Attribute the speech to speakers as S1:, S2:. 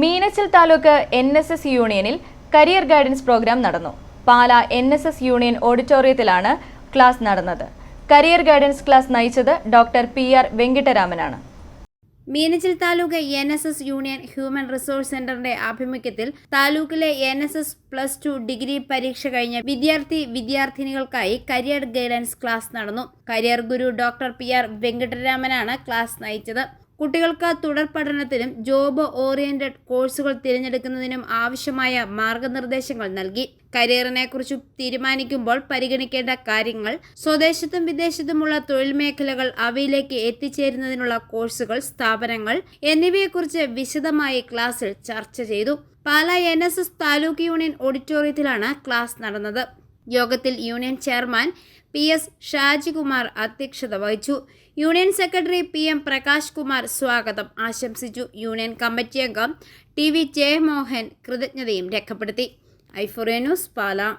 S1: Meenachil taluk N S S യൂണിയനിൽ career guidance programme നടന്നു. Pala N S S union ഓഡിറ്റോറിയത്തിലാണ് class നടന്നത്. Career guidance class നയിച്ചത് doctor P R വെങ്കിട്ടരാമനാണ്.
S2: Meenachil taluk N S S union human resource സെന്ററിന്റെ ആഭിമുഖ്യത്തിൽ താലൂക്കിലെ N S S plus two degree പരീക്ഷ കഴിഞ്ഞ വിദ്യാർത്ഥി വിദ്യാർത്ഥിനികൾക്കായി കരിയർ ഗൈഡൻസ് ക്ലാസ് നടന്നു. കരിയർ ഗുരു ഡോക്ടർ പി ആർ വെങ്കട്ടരാമനാണ് ക്ലാസ് നയിച്ചത്. കുട്ടികൾക്ക് തുടർ പഠനത്തിനും ജോബ് ഓറിയന്റഡ് കോഴ്സുകൾ തിരഞ്ഞെടുക്കുന്നതിനും ആവശ്യമായ മാർഗനിർദ്ദേശങ്ങൾ നൽകി. കരിയറിനെ കുറിച്ച് തീരുമാനിക്കുമ്പോൾ പരിഗണിക്കേണ്ട കാര്യങ്ങൾ സ്വദേശത്തും വിദേശത്തുമുള്ള തൊഴിൽ മേഖലകൾ അവയിലേക്ക് എത്തിച്ചേരുന്നതിനുള്ള കോഴ്സുകൾ സ്ഥാപനങ്ങൾ എന്നിവയെക്കുറിച്ച് വിശദമായി ക്ലാസ്സിൽ ചർച്ച ചെയ്തു. പാല എൻ താലൂക്ക് യൂണിയൻ ഓഡിറ്റോറിയത്തിലാണ് ക്ലാസ് നടന്നത്. യോഗത്തിൽ union chairman P S Shajikumar അധ്യക്ഷത വഹിച്ചു. Union secretary P M Prakash Kumar സ്വാഗതം ആശംസിച്ചു. യൂണിയൻ കമ്മിറ്റി അംഗം ടി വി ജയമോഹൻ കൃതജ്ഞതയും രേഖപ്പെടുത്തി. ഐഫോറിയ ന്യൂസ് പാല.